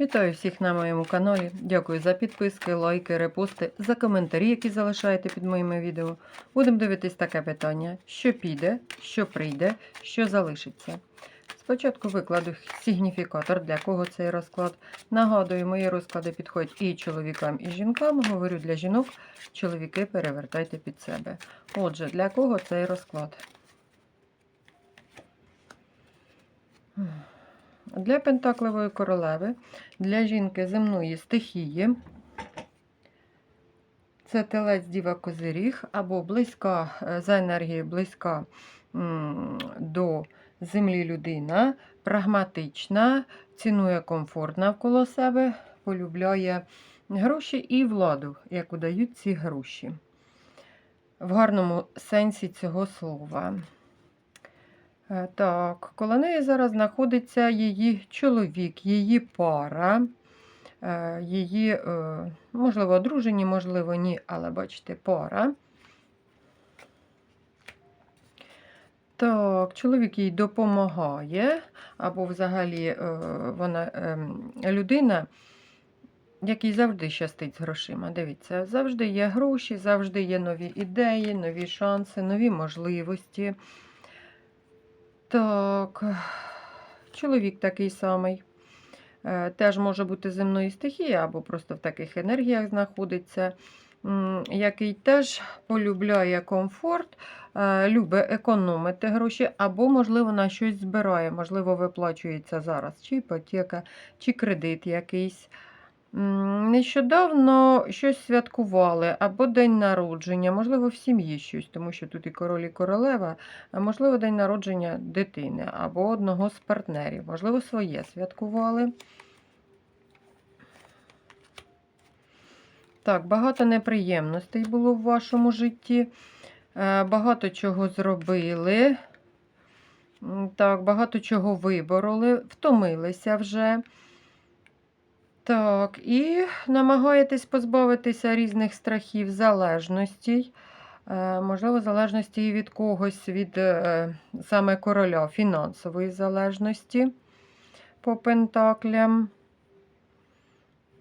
Вітаю всіх на моєму каналі. Дякую за підписки, лайки, репости, за коментарі, які залишаєте під моїми відео. Будемо дивитись таке питання: що піде, що прийде, що залишиться. Спочатку викладу сигніфікатор, для кого цей розклад. Нагадую, мої розклади підходять і чоловікам, і жінкам. Говорю для жінок, чоловіки перевертайте під себе. Отже, для кого цей розклад? Для пентакливої королеви, для жінки земної стихії. Це телець Діва Козиріг або близька е, за енергією близька до землі людина, прагматична, цінує комфорт навколо себе, полюбляє гроші і владу, як удають ці гроші. В гарному сенсі цього слова. Е, Так, коло неї зараз знаходиться її чоловік, її пара, е, її, е, можливо, одружені, можливо, ні, але бачите, пара. Так, чоловік їй допомагає, або взагалі вона ем, людина, якій завжди щастить з грошима. Дивіться, завжди є гроші, завжди є нові ідеї, нові шанси, нові можливості. Так, чоловік такий самий. Е, Теж може бути земної стихії, або просто в таких енергіях знаходиться, який теж полюбляє комфорт, е, любить економити гроші, або, можливо, на щось збирає, можливо, виплачується зараз, чи іпотека, чи кредит якийсь. Нещодавно щось святкували, або день народження, можливо, в сім'ї щось, тому що тут і король, і королева, а можливо, день народження дитини або одного з партнерів, можливо, своє святкували. Так, багато неприємностей було в вашому житті, е, багато чого зробили. Так, багато чого вибороли, втомилися вже. Так, і намагаєтесь позбавитися різних страхів, залежностей. Е, Можливо, залежності від когось, від е, саме короля, фінансової залежності по пентаклям.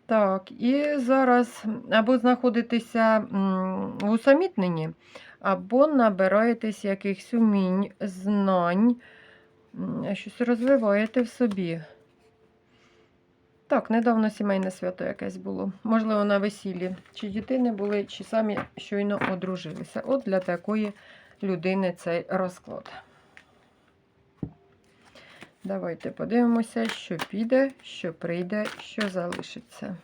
Так, і зараз або знаходитеся в усамітненні, або набираєтесь якихось умінь, знань, щось розвиваєте в собі. Так, недавно сімейне свято якесь було. Можливо, на весіллі. Чи дітини були, чи самі щойно одружилися. От для такої людини цей розклад. Давайте подивимося, що піде, що прийде, що залишиться.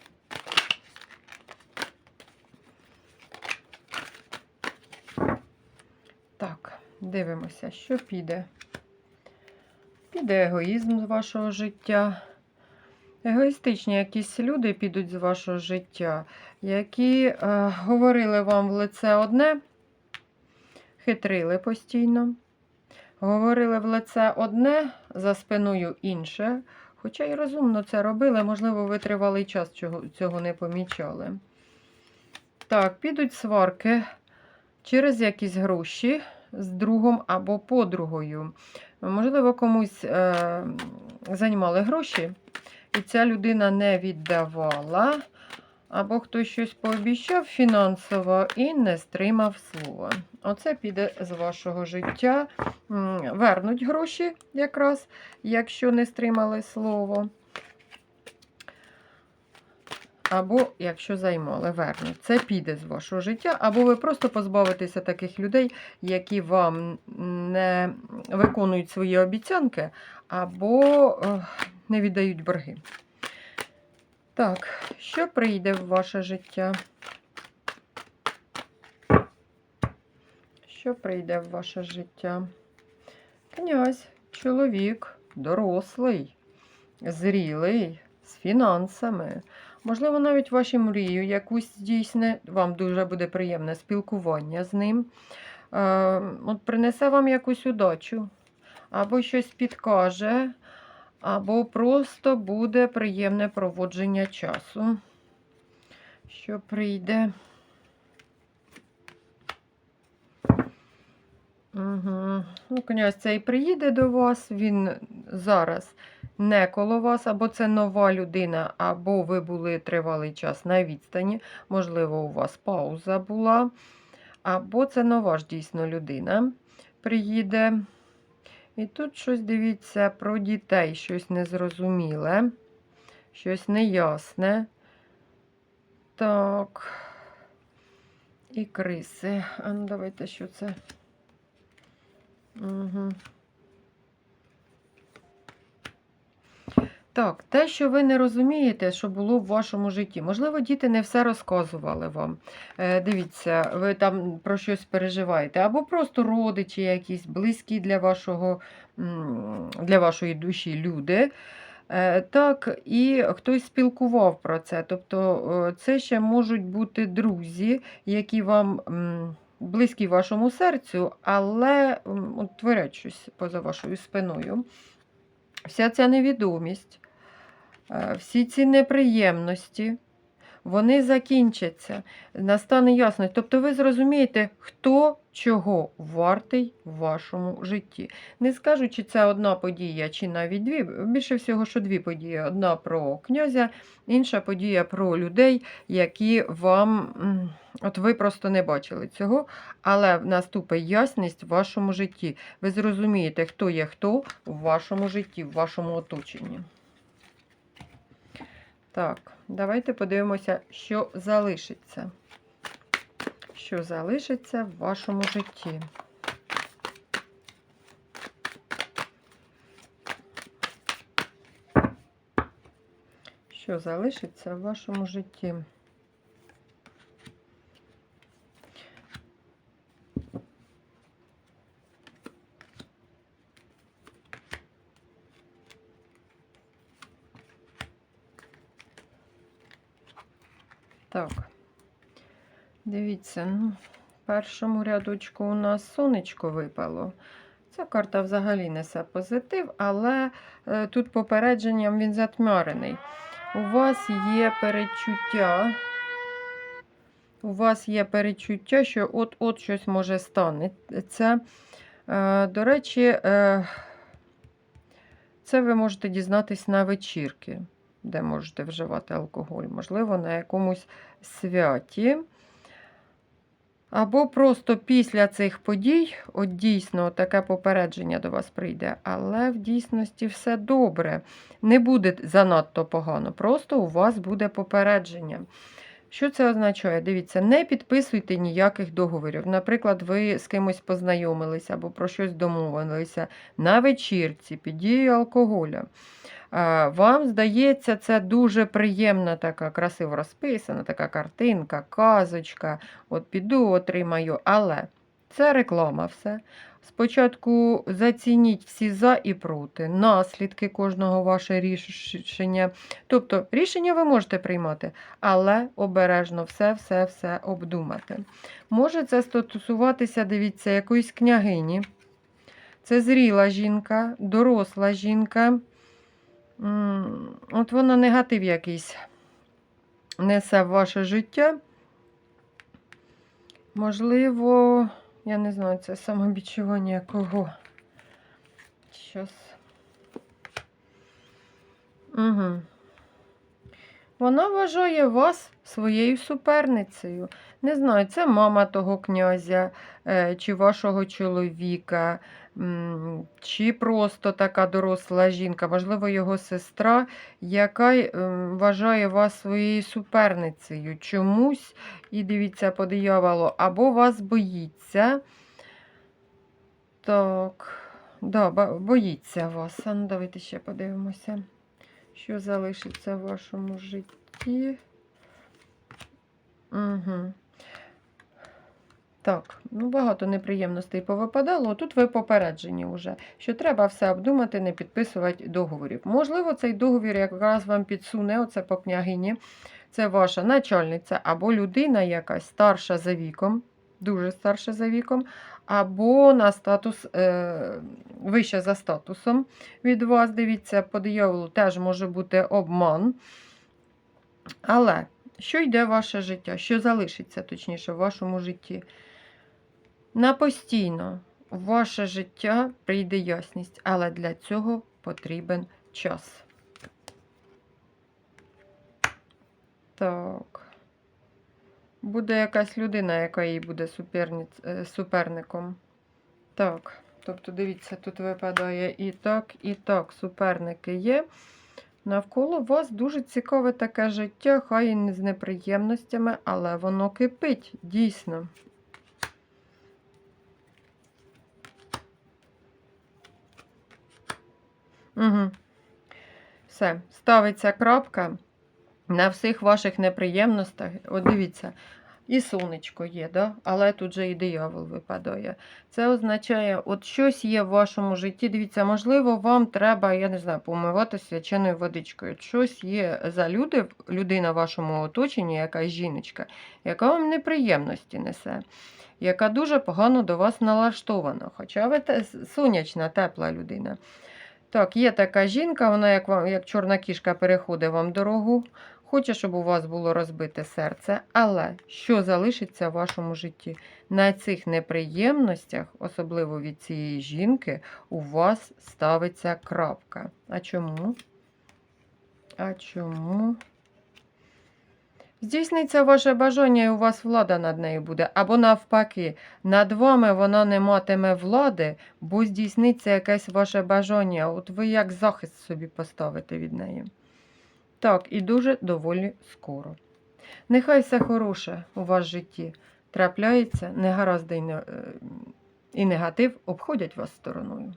Так, дивимося, що піде. Піде егоїзм з вашого життя. Егоїстичні якісь люди підуть з вашого життя, які е, говорили вам в лице одне, хитрили постійно. Говорили в лице одне, за спиною інше. Хоча й розумно це робили, можливо, ви тривалий час цього, не помічали. Так, підуть сварки через якісь гроші з другом або подругою. Можливо, комусь е, займали гроші, і ця людина не віддавала, або хтось щось пообіцяв фінансово і не стримав слова. Оце піде з вашого життя. Вернуть гроші якраз, якщо не стримали слово. Або якщо займали, вернуть. Це піде з вашого життя, або ви просто позбавитеся таких людей, які вам не виконують свої обіцянки, або е, не віддають борги. Так, що прийде в ваше життя? Що прийде в ваше життя? Князь, чоловік, дорослий, зрілий, з фінансами. Можливо, навіть ваші мрію якусь здійсне, вам дуже буде приємне спілкування з ним. Е, от принесе вам якусь удачу, або щось підкаже, або просто буде приємне проводження часу. Що прийде? Угу. Ну, князь цей приїде до вас, він зараз не коло вас, або це нова людина, або ви були тривалий час на відстані, можливо, у вас пауза була, або це нова ж дійсно людина приїде. І тут щось дивіться про дітей, щось незрозуміле, щось неясне. Так. І криси. А ну давайте, що це? Угу. Так, те, що ви не розумієте, що було в вашому житті. Можливо, діти не все розказували вам. Е, дивіться, ви там про щось переживаєте. Або просто родичі якісь, близькі для, вашого, для вашої душі люди. Е, Так, і хтось спілкував про це. Тобто е, це ще можуть бути друзі, які вам близькі вашому серцю, але творять щось поза вашою спиною. Вся ця невідомість, всі ці неприємності, вони закінчаться. Настане ясність. Тобто ви зрозумієте, хто чого вартий в вашому житті. Не скажу, чи це одна подія, чи навіть дві. Більше всього, що дві події. Одна про князя, інша подія про людей, які вам. От ви просто не бачили цього, але наступить ясність в вашому житті. Ви зрозумієте, хто є хто в вашому житті, в вашому оточенні. Так, давайте подивимося, що залишиться. Що залишиться в вашому житті. Що залишиться в вашому житті? Так, дивіться, ну, в першому рядочку у нас сонечко випало. Ця карта взагалі несе позитив, але е, тут попередженням він затьмарений. У вас є перечуття. У вас є перечуття, що от-от щось може станеться. Е, до речі, е, це ви можете дізнатись на вечірки, де можете вживати алкоголь, можливо, на якомусь святі. Або просто після цих подій, от дійсно таке попередження до вас прийде, але в дійсності все добре. Не буде занадто погано, просто у вас буде попередження. Що це означає? Дивіться, не підписуйте ніяких договорів. Наприклад, ви з кимось познайомилися або про щось домовилися на вечірці під дією алкоголя. Вам здається, це дуже приємна така красиво розписана, така картинка, казочка. От піду, отримаю. Але це реклама все. Спочатку зацініть всі за і проти, наслідки кожного ваше рішення. Тобто рішення ви можете приймати, але обережно все-все-все обдумати. Може це стосуватися, дивіться, якоїсь княгині. Це зріла жінка, доросла жінка. От воно негатив якийсь несе в ваше життя. Можливо, я не знаю, це самобічування кого. Щас. Угу. Вона вважає вас своєю суперницею. Не знаю, це мама того князя, е, чи вашого чоловіка, чи просто така доросла жінка, можливо, його сестра, яка ем, вважає вас своєю суперницею чомусь, і дивіться по дияволу, або вас боїться. Так, да, боїться вас. Ну, давайте ще подивимося, що залишиться в вашому житті. Угу. Так, ну багато неприємностей повипадало. Тут ви попереджені вже, що треба все обдумати, не підписувати договорів. Можливо, цей договір якраз вам підсуне, оце по княгині. Це ваша начальниця або людина якась старша за віком, дуже старша за віком, або на статус е, вища за статусом від вас. Дивіться, по дияволу теж може бути обман. Але що йде в ваше життя? Що залишиться, точніше, в вашому житті? На постійно в ваше життя прийде ясність, але для цього потрібен час. Так. Буде якась людина, яка їй буде е, суперником. Так. Тобто, дивіться, тут випадає і так, і так. Суперники є. Навколо вас дуже цікаве таке життя, хай і не з неприємностями, але воно кипить, дійсно. Угу. Все, ставиться крапка на всіх ваших неприємностях. От дивіться, і сонечко є, да? але тут же і диявол випадає. Це означає, от щось є в вашому житті. Дивіться, можливо, вам треба, я не знаю, помивати свяченою водичкою. Щось є за люди, людина в вашому оточенні, якась жіночка, яка вам неприємності несе, яка дуже погано до вас налаштована. Хоча ви те, сонячна, тепла людина. Так, є така жінка, вона як, вам, як чорна кішка переходить вам дорогу, хоче, щоб у вас було розбите серце, але що залишиться в вашому житті? На цих неприємностях, особливо від цієї жінки, у вас ставиться крапка. А чому? А чому? Здійсниться ваше бажання, і у вас влада над нею буде. Або навпаки, над вами вона не матиме влади, бо здійсниться якесь ваше бажання. От ви як захист собі поставите від неї. Так, і дуже доволі скоро. Нехай все хороше у вас в житті трапляється, негаразди е, і негатив обходять вас стороною.